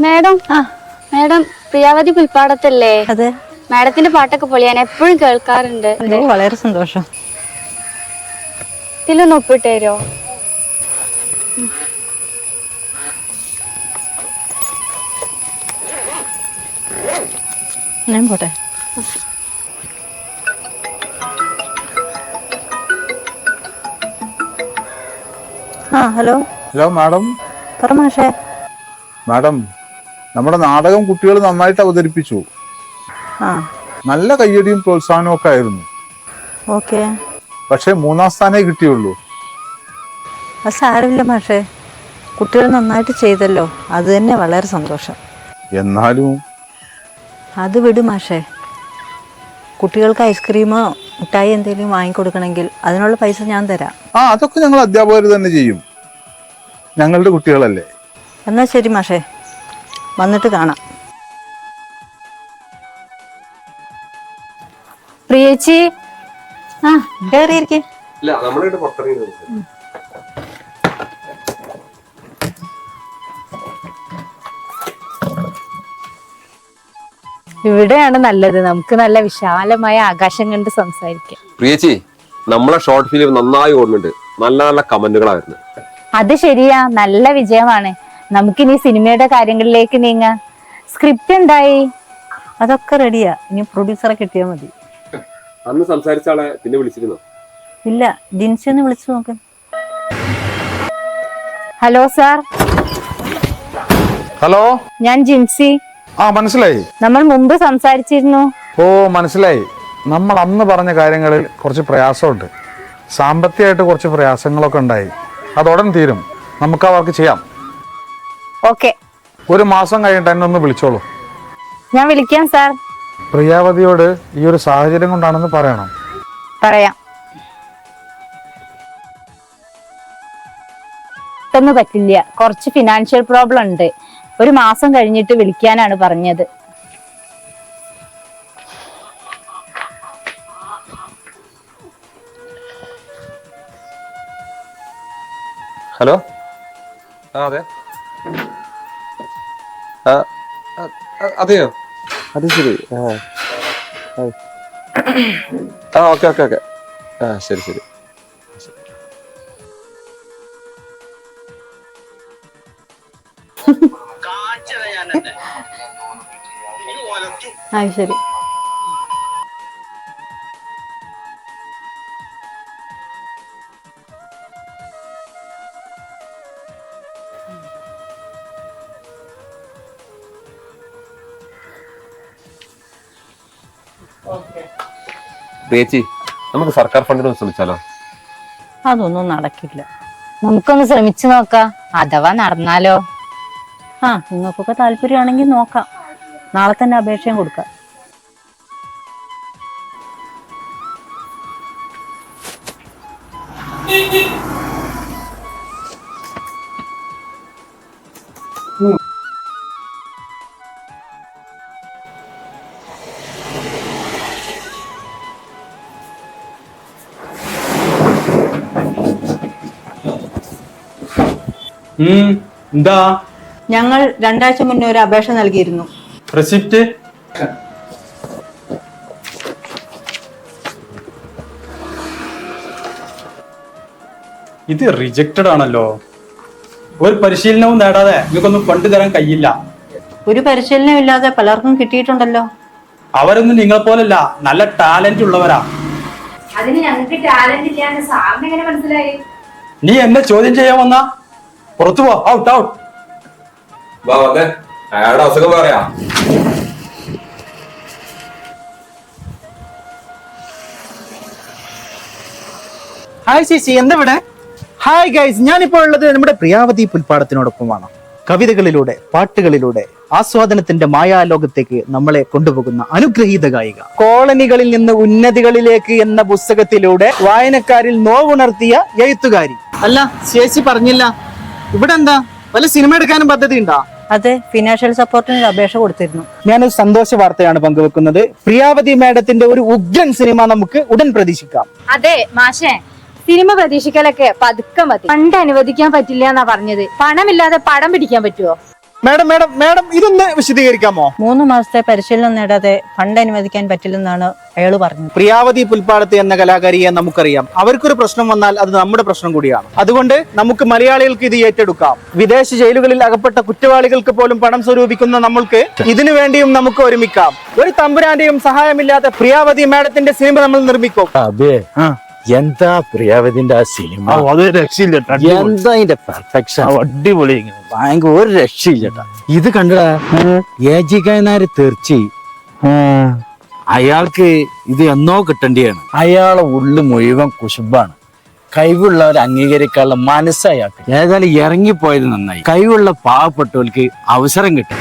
Madam ആ. Madam Priyavathi പുൽപ്പാടത്തല്ലേ? അതെ. മാഡത്തിന്റെ പാട്ടൊക്കെ പൊളി ഞാൻ എപ്പോഴും കേൾക്കാറുണ്ട്. വളരെ സന്തോഷം. ഇതിലൊന്ന് ഒപ്പിട്ട് തരുമോ ഞാൻ പോട്ടെ. ആ ഹലോ. Hello madam. പറ മാഷേ. മാഡം നമ്മുടെ നാടകം കുട്ടികൾ നന്നായിട്ട് അവതരിപ്പിച്ചു. നല്ല കയ്യടിയും പ്രോത്സാഹനവും ഒക്കെ ആയിരുന്നു. പക്ഷെ മൂന്നാം സ്ഥാനേ കിട്ടിയുള്ളൂ. സാരമില്ല മാഷേ. കുട്ടികൾ നന്നായിട്ട് ചെയ്തല്ലോ. അത് തന്നെ വളരെ സന്തോഷം. എന്നാലും അത് വിട് മാഷേ. കുട്ടികൾക്ക് ഐസ്ക്രീമോ മിഠായി എന്തെങ്കിലും വാങ്ങിക്കൊടുക്കണമെങ്കിൽ അതിനുള്ള പൈസ ഞാൻ തരാം. ആ അതൊക്കെ ഞങ്ങൾ അധ്യാപകർ തന്നെ ചെയ്യും. ഞങ്ങളുടെ കുട്ടികളല്ലേ. എന്നാ ശരി മാഷേ. വന്നിട്ട് കാണാം. പ്രിയേച്ചി? ആ ഇവിടെയാണ് നല്ലത്. നമുക്ക് നല്ല വിശാലമായ ആകാശം കണ്ട് സംസാരിക്കാം. പ്രിയച്ചി നമ്മളെ ഷോർട്ട് ഫിലിം നന്നായി ഓടുന്നുണ്ട് നല്ല നല്ല കമന്റുകളായിരുന്നു അത് ശരിയാ. നല്ല വിജയമാണ്. നമുക്കിനി സിനിമയുടെ കാര്യങ്ങളിലേക്ക് നീങ്ങ. സ്ക്രിപ്റ്റ് എന്തായി? അതൊക്കെ റെഡിയാ ഇനി പ്രൊഡ്യൂസറെ കിട്ടിയാൽ മതി. അന്ന് സംസാരിച്ച ആളെ പിന്നെ വിളിച്ചിരുന്നു? ഇല്ല ജിൻസി ഒന്ന് വിളിച്ചു നോക്ക്. ഹലോ സാർ ഹലോ ഞാൻ ജിൻസി. ആ മനസ്സിലായി. നമ്മൾ മുമ്പ് സംസാരിച്ചിരുന്നു. ഓ മനസ്സിലായി. നമ്മൾ അന്ന് പറഞ്ഞ കാര്യങ്ങളിൽ കുറച്ച് പ്രയാസമുണ്ട്. സാമ്പത്തികമായിട്ട് കുറച്ച് പ്രയാസങ്ങളൊക്കെ ഉണ്ടായി. അതോടൻ തീരും. നമുക്ക് ആ വർക്ക് ചെയ്യാം. ഓക്കെ. ഒരു മാസം കഴിഞ്ഞിട്ട് എന്നെ ഒന്ന് വിളിച്ചോളൂ. ഞാൻ വിളിക്കാം സാർ. പ്രിയാവതിയോട് ഈ ഒരു സാഹചര്യം കൊണ്ടാണെന്ന് പറയണം. പറയാം. പെട്ടെന്ന് പറ്റില്ല. കുറച്ച് ഫിനാൻഷ്യൽ പ്രോബ്ലം ഉണ്ട്. ഒരു മാസം കഴിഞ്ഞിട്ട് വിളിക്കാനാണ് പറഞ്ഞത്. ഹലോ? ആ അതെ. അതെയോ? അത് ശരി. ആ ഓക്കെ ഓക്കെ ഓക്കെ. ആ ശരി ശരി. ആ ശരി. പ്രിയച്ചി നമുക്ക് സർക്കാർ ഫണ്ടിന് ശ്രമിച്ചാലോ? അതൊന്നും നടക്കില്ല. നമുക്കൊന്ന് ശ്രമിച്ചു നോക്കാം. അഥവാ നടന്നാലോ? ആ നിങ്ങൾക്കൊക്കെ താല്പര്യമാണെങ്കിൽ നോക്കാം. നാളെ തന്നെ അപേക്ഷയും കൊടുക്കാം. ഉം, എന്താ? ഞങ്ങൾ രണ്ടാഴ്ച മുന്നേ ഒരു അപേക്ഷ നൽകിയിരുന്നു. റെസിപ്റ്റ്? ഇത് റിജക്റ്റഡ് ആണല്ലോ. ഒരു പരിശീലനവും നേടാതെ നിങ്ങൾക്കൊന്നും ഫണ്ട് തരാൻ കഴിയില്ല. ഒരു പരിശീലനം ഇല്ലാതെ പലർക്കും കിട്ടിയിട്ടുണ്ടല്ലോ. അവരൊന്നും നിങ്ങളെ പോലല്ല നല്ല ടാലന്റ് ഉള്ളവരാ. അതിന് ഞങ്ങൾക്ക് ടാലന്റ് ഇല്ലാന്ന് സാറിന് എങ്ങനെ മനസ്സിലായി? നീ എന്നെ ചോദ്യം ചെയ്യാൻ വന്ന? പുറത്തു പോ. ഔട്ട് ഔട്ട് വാ വന്നേ. അയാളുടെ അസുഖം പറയാ. ഹായ് ചേച്ചി. എന്താ ഇവിടെ? ഹായ് ഗൈസ് ഞാനിപ്പോൾ ഉള്ളത് നമ്മുടെ പ്രിയാവതി പുൽപ്പാടത്തിനോടൊപ്പമാണ് കവിതകളിലൂടെ പാട്ടുകളിലൂടെ ആസ്വാദനത്തിന്റെ മായാലോകത്തേക്ക് നമ്മളെ കൊണ്ടുപോകുന്ന അനുഗ്രഹീത ഗായിക. കോളനികളിൽ നിന്ന് ഉന്നതികളിലേക്ക് എന്ന പുസ്തകത്തിലൂടെ വായനക്കാരിൽ നോവുണർത്തിയ എഴുത്തുകാരി. അല്ല ശേഷി പറഞ്ഞില്ല. ഇവിടെ എന്താ വല്ല സിനിമ എടുക്കാനും പദ്ധതി ഉണ്ടോ അതെ ഫിനാൻഷ്യൽ സപ്പോർട്ടിന് ഒരു അപേക്ഷ കൊടുത്തിരുന്നു. ഞാനൊരു സന്തോഷ വാർത്തയാണ് പങ്കുവെക്കുന്നത്. പ്രിയാവതി മേഡത്തിന്റെ ഒരു ഉഗ്രൻ സിനിമ നമുക്ക് ഉടൻ പ്രതീക്ഷിക്കാം. അതെ മാഷേ. സിനിമ പ്രതീക്ഷിക്കലൊക്കെ പതുക്കെ മതി. ഫണ്ട് അനുവദിക്കാൻ പറ്റില്ല എന്നാ പറഞ്ഞത്. പണമില്ലാതെ പടം പിടിക്കാൻ പറ്റുമോ മാഡം മാഡം മാഡം ഇതൊന്ന് വിശദീകരിക്കാമോ? മൂന്ന് മാസത്തെ പരിശീലനം നേടാതെ ഫണ്ട് അനുവദിക്കാൻ പറ്റില്ലെന്നാണ് അയാൾ പറഞ്ഞത്. പ്രിയാവതി പുൽപ്പാടത്ത് എന്ന കലാകാരിയെ നമുക്കറിയാം. അവർക്കൊരു പ്രശ്നം വന്നാൽ അത് നമ്മുടെ പ്രശ്നം കൂടിയാണ്. അതുകൊണ്ട് നമുക്ക് മലയാളികൾക്ക് ഇത് ഏറ്റെടുക്കാം. വിദേശ ജയിലുകളിൽ അകപ്പെട്ട കുറ്റവാളികൾക്ക് പോലും പണം സ്വരൂപിക്കുന്ന നമ്മൾക്ക് ഇതിനു വേണ്ടിയും നമുക്ക് ഒരുമിക്കാം. ഒരു തമ്പുരാന്റെയും സഹായമില്ലാത്ത പ്രിയാവതി മാഡത്തിന്റെ സിനിമ നമ്മൾ നിർമ്മിക്കും. അബേ. എന്താ പ്രിയാവതിന്റെ ആ സിനിമ? അത് രക്ഷയില്ല എന്താ അതിന്റെ പെർഫെക്ഷൻ അടിപൊളി ഭയങ്കര ഒരു രക്ഷയില്ലട്ടാ ഇത് കണ്ടടാ ഏജിക്കായനാര് തീർച്ചി അയാൾക്ക് ഇത് എന്നോ കിട്ടേണ്ടിയാണ്. അയാളെ ഉള്ളു മുഴുവൻ കുശുമ്പാണ്. കഴിവുള്ളവരെ അംഗീകരിക്കാനുള്ള മനസ്സ് അയാൾക്ക്. ഏതായാലും ഇറങ്ങിപ്പോയത് നന്നായി. കഴിവുള്ള പാവപ്പെട്ടവർക്ക് അവസരം കിട്ടും.